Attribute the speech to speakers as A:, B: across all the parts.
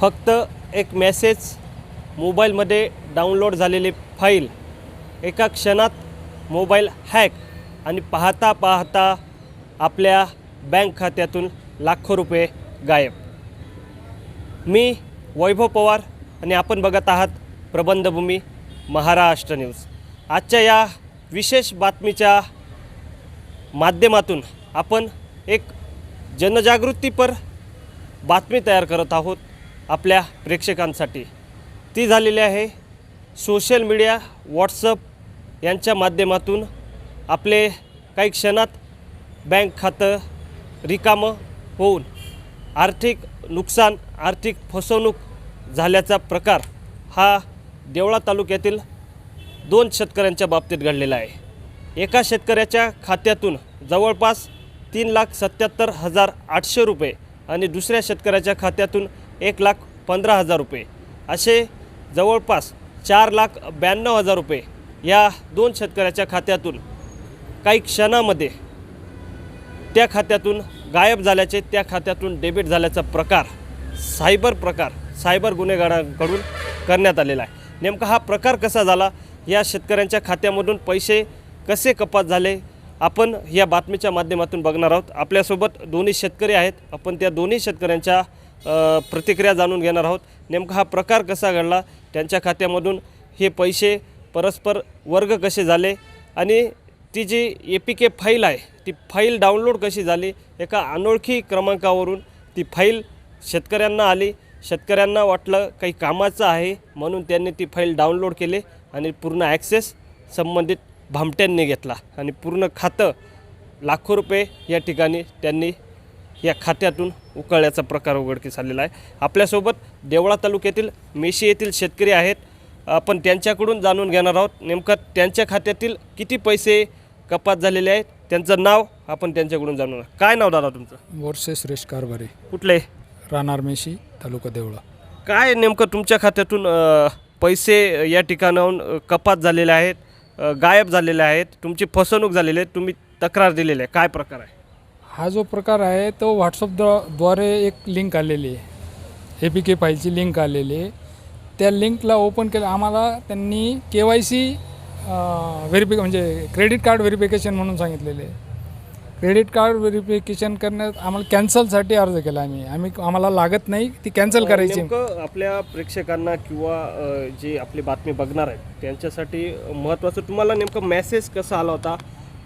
A: फक्त एक मेसेज मोबाईलमध्ये डाउनलोड झालेली फाईल एका क्षणात मोबाईल हॅक आणि पाहता पाहता आपल्या बँक खात्यातून लाखो रुपये गायब. मी वैभव पवार आणि आपण बघत आहात प्रबंधभूमी महाराष्ट्र न्यूज आजच्या या विशेष बातमीच्या माध्यमातून आपण एक जनजागृतीपर बातमी तयार करत आहोत. आपल्या प्रेक्षकांसाठी. ती झालेली आहे सोशल मीडिया व्हॉट्सअप यांच्या माध्यमातून. आपले काही क्षणात बँक खातं रिकामं होऊन आर्थिक नुकसान आर्थिक फसवणूक झाल्याचा प्रकार हा देवळा तालुक्यातील दोन शेतकऱ्यांच्या बाबतीत घडलेला आहे. एका शेतकऱ्याच्या खात्यातून जवळपास तीन लाख सत्याहत्तर हजार आठशे रुपये आणि दुसऱ्या शेतकऱ्याच्या खात्यातून एक लाख पंधरा हजार रुपये. असे जवळपास चार लाख ब्याण्णव हजार रुपये या दोन शेतकऱ्याच्या खात्यातून काही क्षणामध्ये त्या खात्यातून गायब झाल्याचे त्या खात्यातून डेबिट झाल्याचा प्रकार सायबर प्रकार सायबर गुन्हेगारांकडून करण्यात आलेला आहे. नेमका हा प्रकार कसा झाला? या शेतकऱ्यांच्या खात्यामधून पैसे कसे कपात झाले? आपण या बातमीच्या माध्यमातून बघणार आहोत. आपल्यासोबत दोन्ही शेतकरी आहेत. आपण त्या दोन्ही शेतकऱ्यांच्या प्रतिक्रिया जाणून घेणार आहोत. नेमका हा प्रकार कसा घडला? त्यांच्या खात्यामधून हे पैसे परस्पर वर्ग कसे झाले? आणि ती जी ए पी के फाईल आहे ती फाईल डाउनलोड कशी झाली? एका अनोळखी क्रमांकावरून ती फाईल शेतकऱ्यांना आली. शेतकऱ्यांना वाटलं काही कामाचं आहे म्हणून त्यांनी ती फाईल डाउनलोड केली आणि पूर्ण ॲक्सेस संबंधित भामट्यांनी घेतला. आणि पूर्ण खातं लाखो रुपये या ठिकाणी त्यांनी या खात्यातून उकळल्याचा प्रकार उघडकीस आलेला आहे. आपल्यासोबत देवळा तालुक्यातील मेशी येथील शेतकरी आहेत. आपण त्यांच्याकडून जाणून घेणार आहोत. नेमकं त्यांच्या खात्यातील किती पैसे कपात झालेले आहेत? त्यांचं नाव आपण त्यांच्याकडून जाणून. काय नाव दादा तुमचं?
B: वर्षे सुरेश कारभारे.
A: कुठले?
B: राहणार मेशी तालुका देवळा.
A: काय नेमकं तुमच्या खात्यातून पैसे या ठिकाणाहून कपात झालेले आहेत? गायब झालेले आहेत. तुमची फसवणूक झालेली आहे. तुम्ही तक्रार दिलेली आहे. काय प्रकार आहे?
B: हा जो प्रकार आहे तो व्हॉट्सअपद्वारे एक लिंक आलेली आहे. ए पी के फाईलची लिंक आलेली आहे. त्या लिंकला ओपन केलं आम्हाला त्यांनी के वाय सी व्हेरिफिक म्हणजे क्रेडिट कार्ड व्हेरिफिकेशन म्हणून सांगितलेले क्रेडिट कार्ड व्हेरिफिकेशन करण्यात आम्हाला कॅन्सलसाठी अर्ज केला आम्ही. आम्ही आम्हाला लागत नाही ती कॅन्सल करायची.
A: नेमकं आपल्या प्रेक्षकांना किंवा अ, जे आपली बातमी बघणार आहेत त्यांच्यासाठी महत्त्वाचं तुम्हाला नेमकं मेसेज कसा आला होता?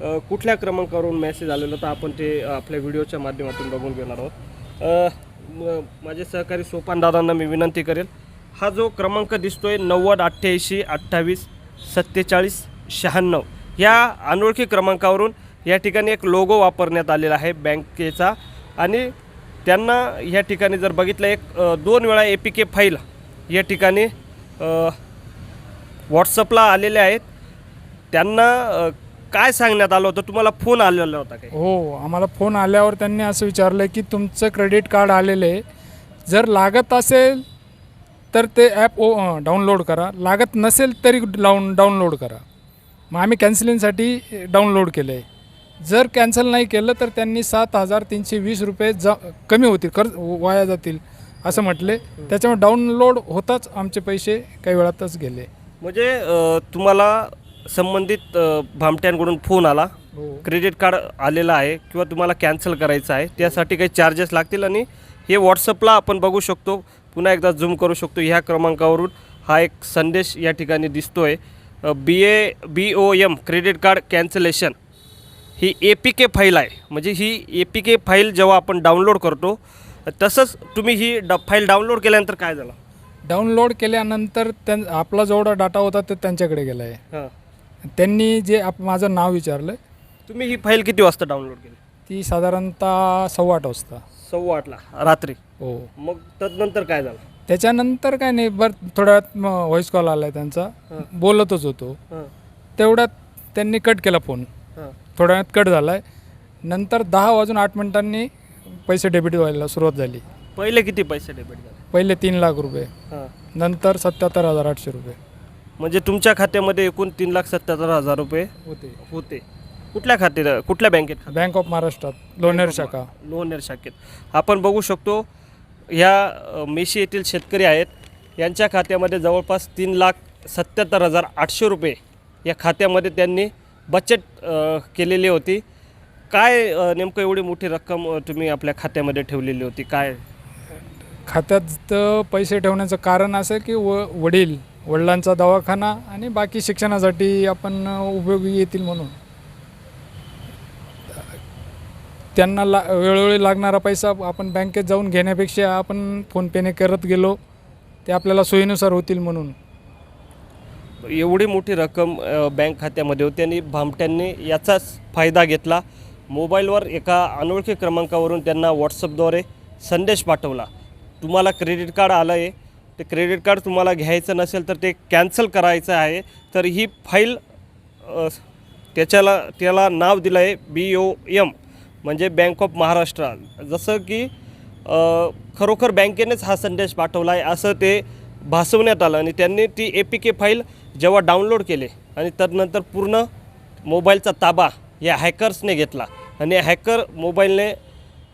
A: कुठल्या क्रमांकावरून मेसेज आलेला होता? आपण ते आपल्या व्हिडिओच्या माध्यमातून बघून घेणार आहोत. माझे सहकारी सोपान दादांना मी विनंती करेल. हा जो क्रमांक दिसतो आहे नव्वद अठ्ठ्याऐंशी अठ्ठावीस सत्तेचाळीस शहाण्णव या अनोळखी क्रमांकावरून या ठिकाणी एक लोगो वापरण्यात आलेला आहे बँकेचा. आणि त्यांना या ठिकाणी जर बघितलं एक दोन वेळा ए पी के फाईल या ठिकाणी व्हॉट्सअपला आलेले आहेत. त्यांना काय सांगण्यात आलं होतं? तुम्हाला फोन आलेला होता काय
B: हो आम्हाला फोन आल्यावर त्यांनी असं विचारलं की तुमचं क्रेडिट कार्ड आलेलं आहे. जर लागत असेल तर ते ॲप ओ डाउनलोड करा. लागत नसेल तरी डाऊन डाउनलोड करा. मग आम्ही कॅन्सलिंगसाठी डाउनलोड केलं आहे जर कॅन्सल नाही केलं तर त्यांनी सात हजार तीनशे वीस रुपये जा कमी होतील कर वाया जातील असं म्हटले. त्याच्यामुळे डाउनलोड होताच आमचे पैसे काही वेळातच गेले.
A: म्हणजे तुम्हाला संबंधित अ, भामट्यांकडून फोन आला.
B: हो.
A: क्रेडिट कार्ड आलेलं आहे किंवा तुम्हाला कॅन्सल करायचं आहे त्यासाठी काही चार्जेस लागतील आणि हे व्हॉट्सअपला आपण बघू शकतो. पुन्हा एकदा झूम करू शकतो ह्या क्रमांकावरून. हा एक संदेश या ठिकाणी दिसतो आहे B A B O M credit card cancellation. He A P K file आहे. म्हणजे ही ए पी के फाईल जेव्हा आपण डाउनलोड करतो तसंच तुम्ही ही ड फाईल डाउनलोड केल्यानंतर काय झालं?
B: डाउनलोड केल्यानंतर त्यां आपला जेवढा डाटा होता तो त्यांच्याकडे गेला आहे.
A: हां.
B: त्यांनी जे आप माझं नाव विचारलं
A: तुम्ही ही फाईल किती वाजता डाउनलोड केली?
B: ती साधारणतः सव्वा आठ वाजता.
A: सव्वा आठला रात्री?
B: हो.
A: मग तदनंतर काय झालं?
B: त्याच्यानंतर काय नाही बरं थोड्या वेळात व्हॉईस कॉल आला आहे त्यांचा. बोलतच होतो.
A: हां.
B: तेवढ्यात त्यांनी कट केला फोन
A: हां.
B: थोड्या वेळात कट झाला आहे नंतर दहा वाजून आठ मिनिटांनी पैसे डेबिट व्हायला सुरुवात झाली.
A: पहिले किती पैसे डेबिट झाले?
B: पहिले तीन लाख रुपये.
A: हां.
B: नंतर सत्याहत्तर हजार आठशे रुपये.
A: म्हणजे तुमच्या खात्यामध्ये एकूण तीन लाख सत्याहत्तर हजार रुपये
B: होते.
A: होते. कुठल्या खात्यात कुठल्या बँकेत
B: बँक ऑफ महाराष्ट्रात लोणेर शाखा.
A: लोणेर शाखेत. आपण बघू शकतो ह्या मेशी येथील शेतकरी आहेत. यांच्या खात्यामध्ये जवळपास तीन लाख सत्याहत्तर हजार आठशे रुपये या खात्यामध्ये त्यांनी बचत केलेली होती. काय नेमकं एवढी मोठी रक्कम तुम्ही आपल्या खात्यामध्ये ठेवलेली होती? काय?
B: खात्यात पैसे ठेवण्याचं कारण असं की व वडील वडिलांचा दवाखाना आणि बाकी शिक्षणासाठी आपण उपयोगी येतील म्हणून. त्यांना ला वेळोवेळी लागणारा पैसा आपण बँकेत जाऊन घेण्यापेक्षा आपण फोनपेने करत गेलो ते आपल्याला सोयीनुसार होतील म्हणून.
A: एवढी मोठी रक्कम बँक खात्यामध्ये होती आणि भामट्यांनी याचाच फायदा घेतला. मोबाईलवर एका अनोळखी क्रमांकावरून त्यांना व्हॉट्सअपद्वारे संदेश पाठवला. तुम्हाला क्रेडिट कार्ड आलं आहे ते क्रेडिट कार्ड तुम्हाला घ्यायचं नसेल तर ते कॅन्सल करायचं आहे. तर ही फाईल त्याच्याला त्याला नाव दिलं आहे बी ओ एम म्हणजे बँक ऑफ महाराष्ट्र जसं की खरोखर बँकेनेच हा संदेश पाठवला आहे असं ते भासवण्यात आलं आणि त्यांनी ती ए पी के फाईल जेव्हा डाउनलोड केले आणि त्यानंतर पूर्ण मोबाईलचा ताबा या हॅकर्सने घेतला आणि हॅकर मोबाईलने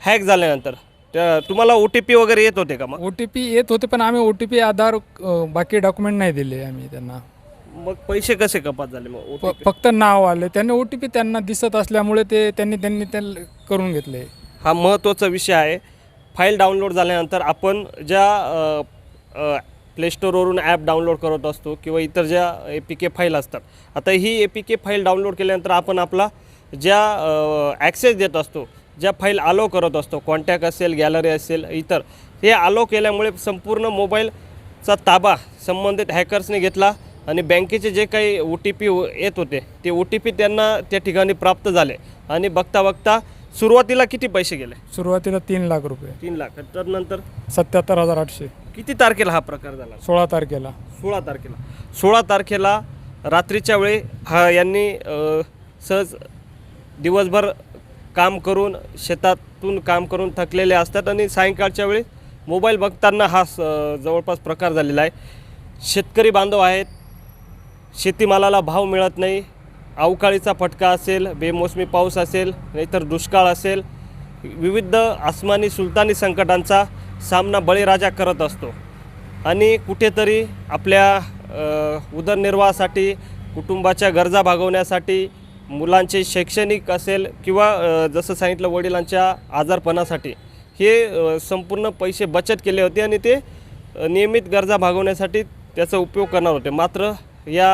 A: हॅक झाल्यानंतर त्या तुम्हाला ओ टी पी वगैरे येत होते का मग?
B: ओ टी पी येत होते पण आम्ही ओ टी पी आधार अ, बाकी डॉक्युमेंट नाही दिले आम्ही त्यांना.
A: मग पैसे कसे कपात झाले मग
B: फ- फक्त नाव आले. त्यांनी ओ टी पी त्यांना दिसत असल्यामुळे ते त्यांनी त्यांनी ते करून घेतले.
A: हा महत्त्वाचा विषय आहे. फाईल डाउनलोड झाल्यानंतर आपण ज्या प्लेस्टोरवरून ॲप डाउनलोड करत असतो किंवा इतर ज्या ए पी के फाईल असतात आता ही A P K file download केल्यानंतर आपण आपला ज्या ॲक्सेस देत असतो ज्या फाईल आलो करत असतो कॉन्टॅक्ट असेल गॅलरी असेल इतर हे आलो केल्यामुळे संपूर्ण मोबाईलचा ताबा संबंधित हॅकर्सने घेतला आणि बँकेचे जे काही ओ टी पी येत होते ते ओ टी पी त्यांना त्या ठिकाणी प्राप्त झाले. आणि बघता बघता सुरुवातीला किती पैसे गेले?
B: सुरुवातीला तीन लाख रुपये.
A: तीन लाख. तर नंतर?
B: सत्याहत्तर हजार आठशे.
A: किती तारखेला हा प्रकार झाला?
B: सोळा तारखेला.
A: सोळा तारखेला. सोळा तारखेला रात्रीच्या वेळी हा यांनी अ, सहज दिवसभर काम करून शेतातून काम करून थकलेले असतात आणि सायंकाळच्या वेळी मोबाईल बघताना हा स- जवळपास प्रकार झालेला आहे. शेतकरी बांधव आहेत. शेतीमालाला भाव मिळत नाही. अवकाळीचा फटका असेल बेमोसमी पाऊस असेल नाहीतर दुष्काळ असेल. विविध आसमानी सुलतानी संकटांचा सामना बळीराजा करत असतो. आणि कुठेतरी आपल्या उदरनिर्वाहासाठी कुटुंबाच्या गरजा भागवण्यासाठी मुलांचे शैक्षणिक असेल किंवा जसं सांगितलं वडिलांच्या आजारपणासाठी हे संपूर्ण पैसे बचत केले होते आणि ते नियमित गरजा भागवण्यासाठी त्याचा उपयोग करणार होते. मात्र या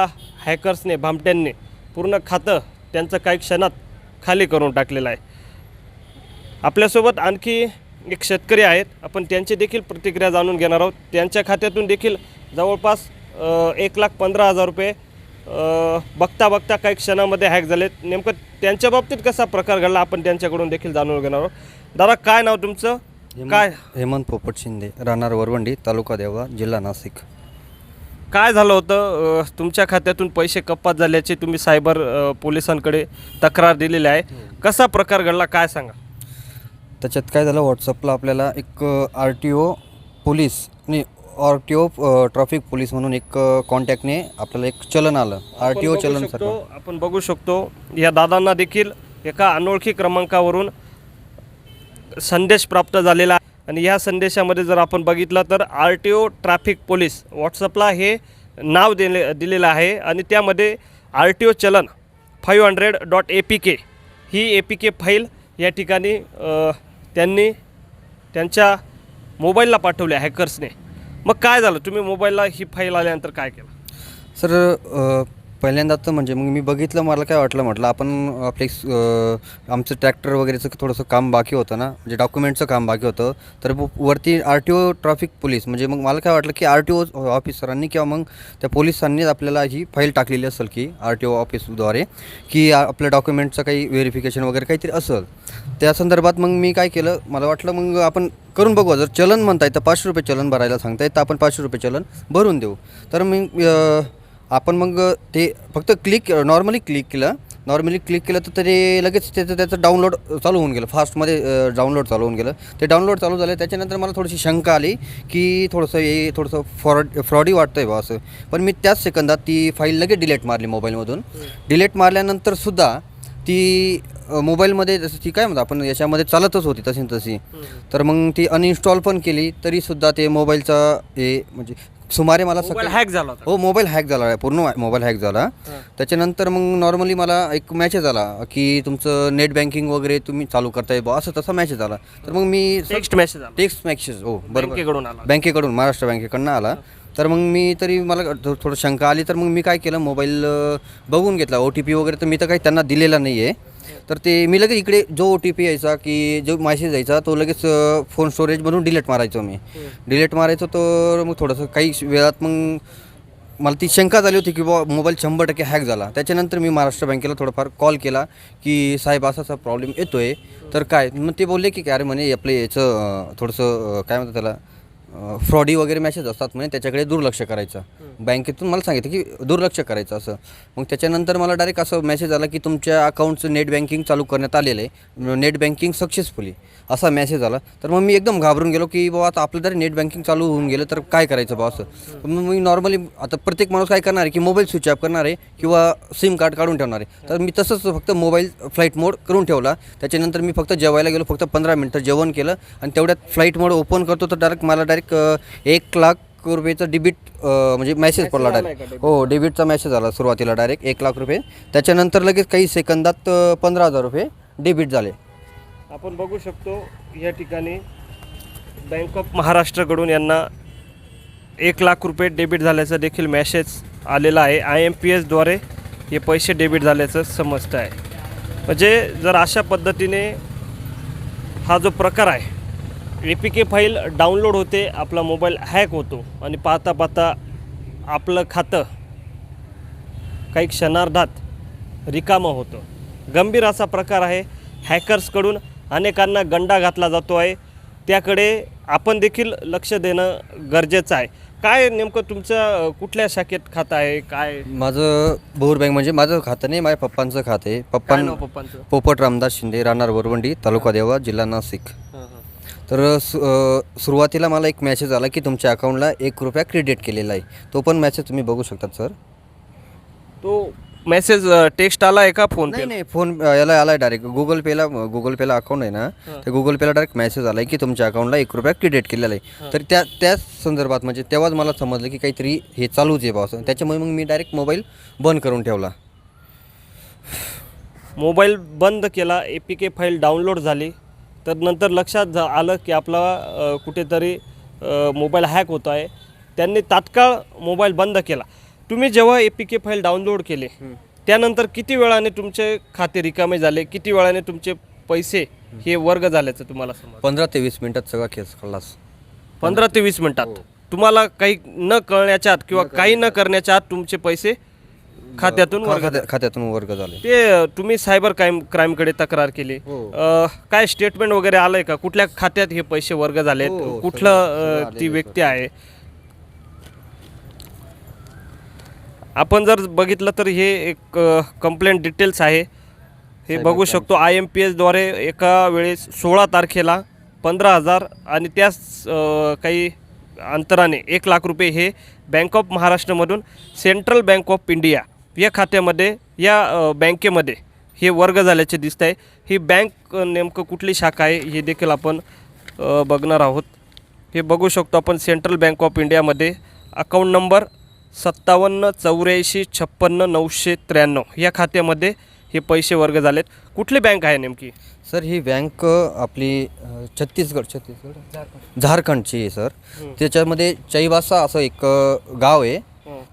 A: हॅकर्सने भामट्यांनी पूर्ण खातं त्यांचं काही क्षणात खाली करून टाकलेलं आहे. आपल्यासोबत आणखी एक शेतकरी आहेत. आपण त्यांची देखील प्रतिक्रिया जाणून घेणार आहोत. त्यांच्या खात्यातून देखील जवळपास एक लाख पंधरा हजार रुपये बघता बघता काही क्षणामध्ये हॅक झालेत. नेमकं त्यांच्या बाबतीत कसा प्रकार घडला आपण त्यांच्याकडून देखील जाणून घेणार आहोत. दादा काय नाव तुमचं? काय?
C: हेमंत पोपट शिंदे राहणार वरवंडी तालुका देवळा जिल्हा नाशिक.
A: काय झालं होतं? तुमच्या खात्यातून पैसे कपात झाल्याचे तुम्ही सायबर पोलिसांकडे तक्रार दिलेली आहे. कसा प्रकार घडला? काय सांगा?
C: त्याच्यात काय झालं व्हॉट्सअपला आपल्याला एक आर टी ओ पोलीस नाही R T O traffic police म्हणून एक कॉन्टॅक्टने आपल्याला एक चलन आलं. आर टी ओ चलन सर
A: आपण बघू शकतो. या दादांना देखील एका अनोळखी क्रमांकावरून संदेश प्राप्त झालेला आहे. आणि ह्या संदेशामध्ये जर आपण बघितलं तर R T O traffic police व्हॉट्सअपला हे नाव दिले दिलेलं आहे. आणि त्यामध्ये R T O challan five hundred dot A P K he A P K file या ठिकाणी त्यांनी त्यांच्या मोबाईलला पाठवल्या हॅकर्सने. मग काय झालं? तुम्ही मोबाईलला ही फाईल आल्यानंतर काय केलं?
C: सर पहिल्यांदा तर म्हणजे मग मी बघितलं मला काय वाटलं म्हटलं आपण आपले आमचं ट्रॅक्टर वगैरेचं थोडंसं काम बाकी होतं ना म्हणजे डॉक्युमेंटचं काम बाकी होतं तर वरती R T O traffic police म्हणजे मग मला काय वाटलं की आर टी ओ ऑफिसरांनी किंवा मग त्या पोलिसांनीच आपल्याला ही फाईल टाकलेली असेल की आर टी ओ ऑफिसद्वारे की आपल्या डॉक्युमेंटचं काही व्हेरिफिकेशन वगैरे काहीतरी असेल. त्या संदर्भात मग मी काय केलं मला वाटलं मग आपण करून बघू जर चलन म्हणताय तर पाचशे रुपये चलन भरायला सांगताय तर आपण पाचशे रुपये चलन भरून देऊ. तर मग आपण मग ते फक्त क्लिक नॉर्मली क्लिक केलं. नॉर्मली क्लिक केलं तर ते लगेच त्याचं त्याचं डाउनलोड चालू होऊन गेलं. फास्टमध्ये डाउनलोड चालू होऊन गेलं. ते डाउनलोड चालू झालं. त्याच्यानंतर मला थोडीशी शंका आली की थोडंसं हे थोडंसं फ्रॉड फ्रॉडी वाटतं आहे बा असं. पण मी त्याच सेकंदात ती फाईल लगेच डिलेट मारली मोबाईलमधून. डिलेट मारल्यानंतर सुद्धा ती मोबाईलमध्ये जसं ती काय म्हणतो आपण याच्यामध्ये चालतच होती तशी तशी. तर मग ती अनइन्स्टॉल पण केली तरीसुद्धा ते मोबाईलचा हे म्हणजे सुमारे मला
A: मोबाईल
C: सकाळी
A: हॅक झाला होता.
C: हो मोबाईल हॅक झाला. पूर्ण मोबाईल हॅक झाला. त्याच्यानंतर मग नॉर्मली मला एक मॅसेज आला की तुमचं नेट बँकिंग वगैरे तुम्ही चालू करताय बा असं तसा मॅसेज आला तर मग मी
A: टेक्स्ट मेसेज आला.
C: टेक्स्ट मॅसेज हो
A: बँकेकडून आला.
C: बँकेकडून महाराष्ट्र बँकेकडनं आला. तर मग मी तरी मला थोडं शंका आली. तर मग मी काय केलं मोबाईल बघून घेतला. ओ टी पी वगैरे तर मी तर काही त्यांना दिलेला नाही आहे तर ते मी लगेच इकडे जो ओ टी पी यायचा की जो मेसेज यायचा तो लगेच फोन स्टोरेजमधून डिलीट मारायचो मी. डिलीट मारायचो तर मग थोडंसं काही वेळात मग मला ती शंका झाली होती की बा मोबाईल शंभर टक्के हॅक झाला. त्याच्यानंतर मी महाराष्ट्र बँकेला थोडंफार कॉल केला की साहेब असा असा प्रॉब्लेम येतो आहे तर काय? मग ते बोलले की अरे म्हणे आपले याचं थोडंसं काय म्हणतात त्याला फ्रॉडी वगैरे मेसेज असतात म्हणे त्याच्याकडे दुर्लक्ष करायचं. बँकेतून मला सांगितलं की दुर्लक्ष करायचं असं. मग त्याच्यानंतर मला डायरेक्ट असं मेसेज आला की तुमच्या अकाउंटचं नेट बँकिंग चालू करण्यात आलेलं आहे. नेट बँकिंग सक्सेसफुली असा मेसेज आला. तर मग मी एकदम घाबरून गेलो की बाबा आता आपलं जरी नेट बँकिंग चालू होऊन गेलं तर काय करायचं बा असं. तर मग मी नॉर्मली आता प्रत्येक माणूस काय करणार आहे की मोबाईल स्विच ऑफ करणार आहे किंवा सिम कार्ड काढून ठेवणार आहे. तर मी तसंच फक्त मोबाईल फ्लाईट मोड करून ठेवला. त्याच्यानंतर मी फक्त जेवायला गेलो फक्त पंधरा मिनटं जेवण केलं. आणि तेवढ्यात फ्लाईट मोड ओपन करतो तर डायरेक्ट मला डायरेक्ट एक लाख रुपयेचा डिबिट म्हणजे मेसेज पडला डायरेक्ट हो डेबिटचा मेसेज आला सुरुवातीला डायरेक्ट एक लाख रुपये. त्याच्यानंतर लगेच काही सेकंदात पंधरा हजार रुपये डेबिट झाले.
A: आपण बघू शकतो या ठिकाणी बँक ऑफ महाराष्ट्राकडून यांना एक लाख रुपये डेबिट झाल्याचा देखील मेसेज आलेला आहे. आय एम पी एसद्वारे हे पैसे डेबिट झाल्याचं समजतं आहे. म्हणजे जर अशा पद्धतीने हा जो प्रकार आहे A P K file download होते आपला मोबाईल हॅक होतो. आणि पाहता पाहता आपलं खातं काही क्षणार्धात रिकामं होतं. गंभीर असा प्रकार आहे हॅकर्सकडून अनेकांना गंडा घातला जातो आहे. त्याकडे आपण देखील लक्ष देणं गरजेचं आहे. काय नेमकं तुमचं कुठल्या शाखेत खातं आहे? काय?
C: माझं भोर बँक म्हणजे माझं खातं नाही माझ्या पप्पांचं खातं आहे. पप्पां
A: पप्पांचं?
C: पोपट रामदास शिंदे राहणार वरवंडी तालुका देवा जिल्हा नाशिक. तर सु सुरुवातीला मला एक मेसेज आला की तुमच्या अकाउंटला एक रुपया क्रेडिट केलेला आहे. तो पण मेसेज तुम्ही बघू शकतात सर
A: तो मेसेज टेक्स्ट आला आहे का फोन
C: नाही नाही फोन याला आला आहे डायरेक्ट गुगल पेला गुगल पेला अकाउंट आहे ना त्या गुगल पेला डायरेक्ट मेसेज आला आहे की तुमच्या अकाउंटला एक रुपया क्रेडिट केलेला आहे. तर त्या त्याच संदर्भात म्हणजे तेव्हाच मला समजलं की काहीतरी हे चालूच आहे पावसाळा त्याच्यामुळे मग मी डायरेक्ट मोबाईल बंद करून ठेवला.
A: मोबाईल बंद केला A P K file download झाली. तर नंतर लक्षात आलं की आपला कुठेतरी मोबाईल हॅक होतो आहे. त्यांनी तात्काळ मोबाईल बंद केला. तुम्ही जेव्हा A P K file download केले त्यानंतर किती वेळाने तुमचे खाते रिकामे झाले? किती वेळाने तुमचे पैसे हे वर्ग झाल्याचं तुम्हाला समज
C: पंधरा ते वीस मिनिटात सगळा केस खल्लास.
A: पंधरा ते वीस मिनिटात. तुम्हाला काही न कळण्याच्या आत किंवा काही न करण्याच्या आत तुमचे पैसे खात्यातून वर्ग
C: खात्या- खात्यातून वर्ग झाले.
A: ते तुम्ही सायबर क्राईम क्राईमकडे तक्रार केली.
C: हो.
A: अ, काय स्टेटमेंट वगैरे आलंय का? कुठल्या खात्यात हे पैसे वर्ग झालेत?
C: हो, हो,
A: कुठलं अ, ती व्यक्ती आहे? आपण जर बघितलं तर हे एक कंप्लेंट डिटेल्स आहे. हे बघू शकतो आय एम पी एसद्वारे एका वेळेस सोळा तारखेला पंधरा हजार आणि त्याच अ, काही अंतराने एक लाख रुपये हे बँक ऑफ महाराष्ट्रामधून सेंट्रल बँक ऑफ इंडिया या खात्यामध्ये या बँकेमध्ये हे वर्ग झाल्याचे दिसत आहे ही बँक नेमकं कुठली शाखा आहे हे देखील आपण बघणार आहोत. हे बघू शकतो आपण सेंट्रल बँक ऑफ इंडियामध्ये अकाउंट नंबर सत्तावन्न चौऱ्याऐंशी छप्पन्न नऊशे त्र्याण्णव या खात्यामध्ये हे पैसे वर्ग झालेत. कुठली बँक आहे नेमकी?
C: सर ही बँक आपली छत्तीसगड छत्तीसगड? झारखंडची आहे सर. त्याच्यामध्ये चैबासा असं एक गाव आहे.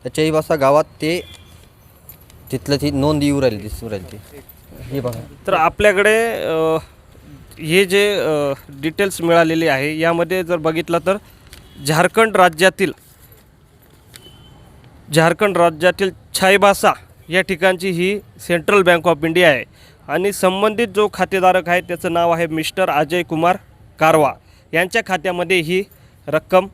C: त्या चैबासा गावात ते तिथलं ती नोंद येऊ राहिली दिसू राहिली ती. हे बघा.
A: तर आपल्याकडे अ, हे जे डिटेल्स मिळालेले आहे यामध्ये जर बघितलं तर झारखंड राज्यातील झारखंड राज्यातील छायबासा या ठिकाणची ही सेंट्रल बँक ऑफ इंडिया आहे. आणि संबंधित जो खातेधारक आहे त्याचं नाव आहे मिस्टर अजय कुमार कारवा. यांच्या खात्यामध्ये ही रक्कम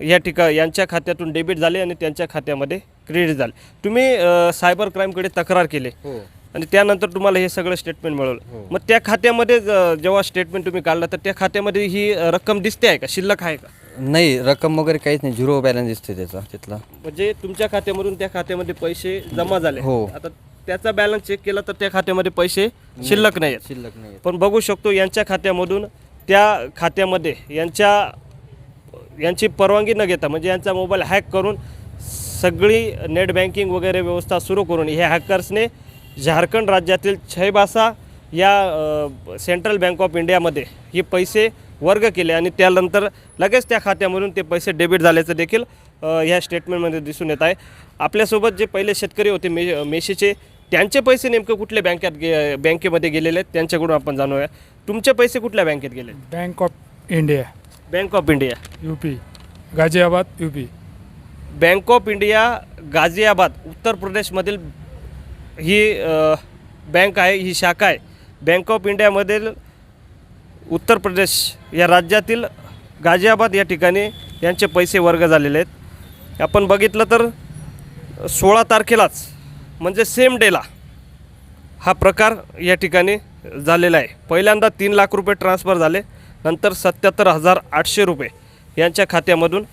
A: या ठिका यांच्या खात्यातून डेबिट झाले आणि त्यांच्या खात्यामध्ये क्रेडिट झाले. तुम्ही अ, सायबर क्राईमकडे तक्रार केली.
C: हो.
A: आणि त्यानंतर तुम्हाला हे सगळं स्टेटमेंट मिळवलं मग त्या खात्यामध्ये ज- जेव्हा स्टेटमेंट तुम्ही काढलं तर त्या खात्यामध्ये ही अ, रक्कम दिसते आहे का? शिल्लक आहे का?
C: नाही रक्कम वगैरे काहीच नाही. झिरो बॅलन्स दिसते त्याचा तिथला.
A: म्हणजे तुमच्या खात्यामधून त्या खात्यामध्ये पैसे जमा झाले.
C: हो.
A: आता त्याचा बॅलन्स चेक केला तर त्या खात्यामध्ये पैसे शिल्लक नाही आहेत.
C: शिल्लक नाही
A: पण बघू शकतो यांच्या खात्यामधून त्या खात्यामध्ये यांच्या यांची परवानगी न घेता म्हणजे यांचा मोबाईल हॅक करून सगळी नेट बँकिंग वगैरे व्यवस्था सुरू करून हे हॅकर्सने झारखंड राज्यातील छैबासा या सेंट्रल बँक ऑफ इंडियामध्ये हे पैसे वर्ग केले आणि त्यानंतर लगेच त्या खात्यामधून ते पैसे डेबिट झाल्याचं देखील ह्या स्टेटमेंटमध्ये दिसून येत आहे. आपल्यासोबत जे पहिले शेतकरी होते मे मेशीचे त्यांचे पैसे नेमकं कुठल्या बँकेत गे बँकेमध्ये गेलेले आहेत त्यांच्याकडून आपण जाणूया. तुमचे पैसे कुठल्या बँकेत गेले?
B: Bank of India.
A: Bank of India.
B: U P. Ghaziabad U P.
A: Bank of India Ghaziabad उत्तर प्रदेशमधील ही बँक आहे ही शाखा आहे. बँक ऑफ इंडियामधील उत्तर प्रदेश या राज्यातील गाझियाबाद या ठिकाणी यांचे पैसे वर्ग झालेले आहेत. आपण बघितलं तर सोळा तारखेलाच म्हणजे सेम डेला हा प्रकार या ठिकाणी झालेला आहे. पहिल्यांदा तीन लाख रुपये ट्रान्सफर झाले नंतर सत्याहत्तर हजार आठशे रुपये यांच्या खात्यामधून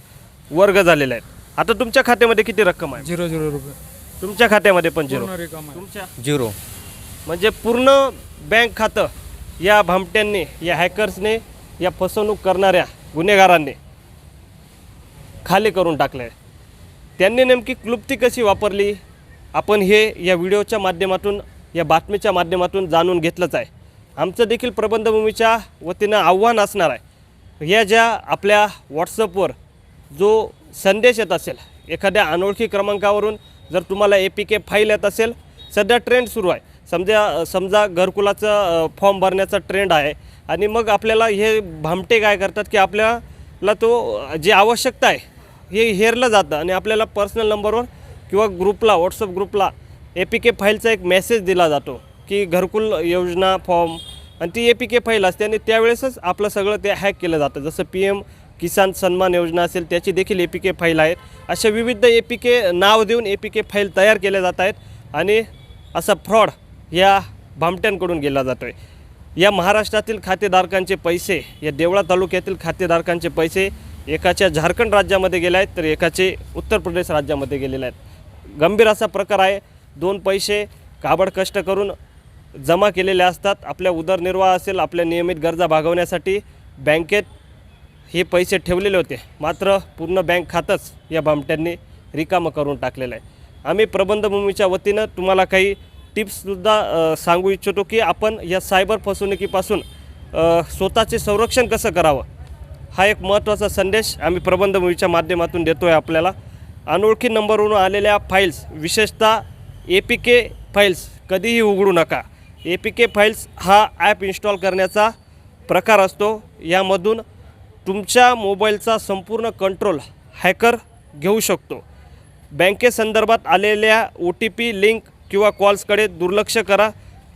A: वर्ग झालेले आहेत. आता तुमच्या खात्यामध्ये किती रक्कम आहे?
B: झिरो झिरो रुपये.
A: तुमच्या खात्यामध्ये पण झिरो.
B: पूर्ण रिकाम आहे.
A: तुमच्या
C: झिरो.
A: म्हणजे पूर्ण बँक खातं या भामट्यांनी या हॅकर्सने या फसवणूक करणाऱ्या गुन्हेगारांनी खाली करून टाकलं आहे त्यांनी नेमकी क्लुप्ती कशी वापरली? आपण हे या व्हिडिओच्या माध्यमातून या बातमीच्या माध्यमातून जाणून घेतलंच आहे. आमचं देखील प्रबंधभूमीच्या वतीनं आव्हान असणार आहे. या ज्या आपल्या व्हॉट्सअपवर जो संदेश येत असेल. एखाद्या अनोळखी क्रमांकावरून जर तुम्हाला ए पी के फाईल येत असेल सध्या ट्रेंड सुरू आहे. समजा समजा घरकुलाचं फॉर्म भरण्याचा ट्रेंड आहे. आणि मग आपल्याला हे भामटे काय करतात की आपल्याला तो जे जी आवश्यकता आहे हे हेरलं जातं. आणि आपल्याला पर्सनल नंबरवर किंवा ग्रुपला व्हॉट्सअप ग्रुपला ए पी के फाईलचा एक मेसेज दिला जातो की घरकुल योजना फॉर्म आणि ती ए पी के फाईल असते आणि त्यावेळेसच आपलं सगळं ते हॅक केलं जातं. जसं पी एम किसान सन्मान योजना असेल त्याची देखील ए पी के फाईल आहेत अशा विविध ए पी के नाव देऊन ए पी के फाईल तयार केल्या जात आहेत आणि असा फ्रॉड या भामट्यांकडून केला जातो आहे या महाराष्ट्रातील खातेधारकांचे पैसे या देवळा तालुक्यातील खातेधारकांचे पैसे एकाच्या झारखंड राज्यामध्ये गेले आहेत तर एकाचे उत्तर प्रदेश राज्यामध्ये गेलेले आहेत. गंभीर असा प्रकार आहे दोन पैसे काबड कष्ट करून जमा केलेले असतात. आपल्या उदरनिर्वाह असेल आपल्या नियमित गरजा भागवण्यासाठी बँकेत हे पैसे ठेवलेले होते. मात्र पूर्ण बँक खातंच या भामट्यांनी रिकामं करून टाकलेलं आहे. आम्ही प्रबंधभूमीच्या वतीनं तुम्हाला काही टिप्ससुद्धा सांगू इच्छितो की आपण या सायबर फसवणुकीपासून स्वतःचे संरक्षण कसं करावं? हा एक महत्त्वाचा संदेश आम्ही प्रबंधभूमीच्या माध्यमातून देतो आहे आपल्याला. अनोळखी नंबरवरून आलेल्या फाईल्स विशेषतः ए पी के फाईल्स कधीही उघडू नका. ए पी के फाईल्स हा ॲप इन्स्टॉल करण्याचा प्रकार असतो. यामधून तुमच्या मोबाईलचा संपूर्ण कंट्रोल हॅकर घेऊ शकतो. बँकेसंदर्भात आलेल्या ओ टी पी लिंक किंवा कॉल्सकडे दुर्लक्ष करा.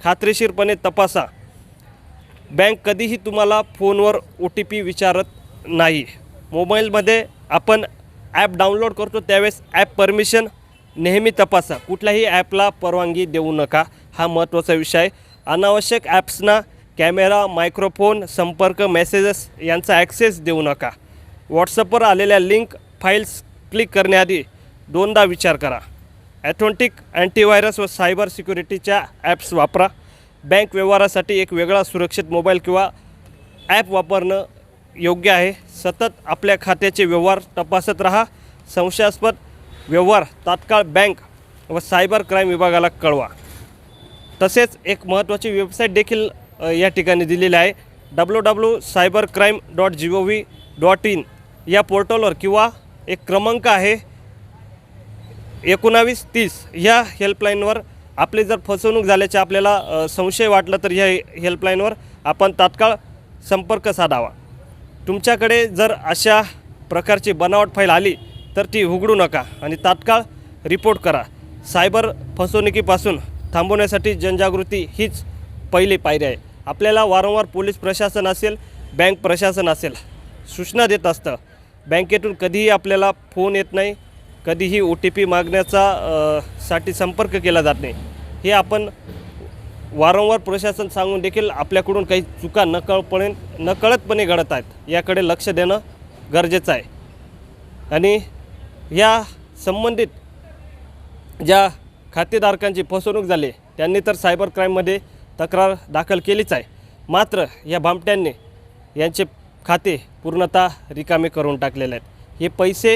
A: खात्रीशीरपणे तपासा. बँक कधीही तुम्हाला फोनवर ओ टी पी विचारत नाही. मोबाईलमध्ये आपण ॲप डाउनलोड करतो त्यावेळेस ॲप परमिशन नेहमी तपासा. कुठल्याही ॲपला परवानगी देऊ नका. हा महत्त्वाचा विषय आहे. अनावश्यक ॲप्सना कॅमेरा मायक्रोफोन संपर्क मेसेजेस यांचा ॲक्सेस देऊ नका. व्हॉट्सअपवर आलेल्या लिंक फाईल्स क्लिक करण्याआधी दोनदा विचार करा. ॲथोंटिक अँटीव्हायरस व सायबर सिक्युरिटीच्या ॲप्स वापरा. बँक व्यवहारासाठी एक वेगळा सुरक्षित मोबाईल किंवा ॲप वापरणं योग्य आहे. सतत आपल्या खात्याचे व्यवहार तपासत राहा. संशयास्पद व्यवहार तात्काळ बँक व सायबर क्राईम विभागाला कळवा. तसेच एक महत्त्वाची वेबसाईट देखील या ठिकाणी दिलेले आहे. W W cyber crime dot G O V dot in या पोर्टलवर किंवा एक क्रमांक आहे. एकोणावीस तीस ह्या हेल्पलाईनवर आपली जर फसवणूक झाल्याचे आपल्याला संशय वाटला तर ह्या हेल्पलाईनवर आपण तात्काळ संपर्क साधावा. तुमच्याकडे जर अशा प्रकारची बनावट फाईल आली तर ती उघडू नका आणि तात्काळ रिपोर्ट करा. सायबर फसवणुकीपासून थांबवण्यासाठी जनजागृती हीच पहिली पायरी आहे. आपल्याला वारंवार पोलीस प्रशासन असेल बँक प्रशासन असेल सूचना देत असतं. बँकेतून कधीही आपल्याला फोन येत नाही कधीही ओ टी पी मागण्याचा साठी संपर्क केला जात नाही. हे आपण वारंवार प्रशासन सांगून देखील आपल्याकडून काही चुका नकळपणे नकळतपणे घडत आहेत याकडे लक्ष देणं गरजेचं आहे. आणि या संबंधित ज्या खातेधारकांची फसवणूक झाली त्यांनी तर सायबर क्राईममध्ये तक्रार दाखल केलीच आहे. मात्र या भामट्यांनी यांचे खाते पूर्णतः रिकामे करून टाकलेले आहेत. हे पैसे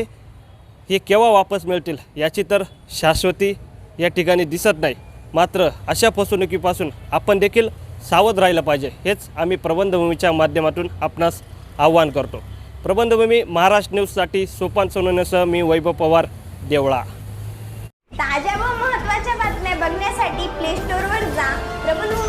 A: हे केव्हा वापस मिळतील याची तर शाश्वती या ठिकाणी दिसत नाही. मात्र अशा फसवणुकीपासून आपण देखील सावध राहिलं पाहिजे हेच आम्ही प्रबंधभूमीच्या माध्यमातून आपणास आव्हान करतो. प्रबंधभूमी महाराष्ट्र न्यूजसाठी सोपान सोनवण्यासह मी वैभव पवार देवळा.
D: ताज्या व महत्त्वाच्या बातम्या बघण्यासाठी प्ले स्टोअरवर जा. प्रबंधभूमी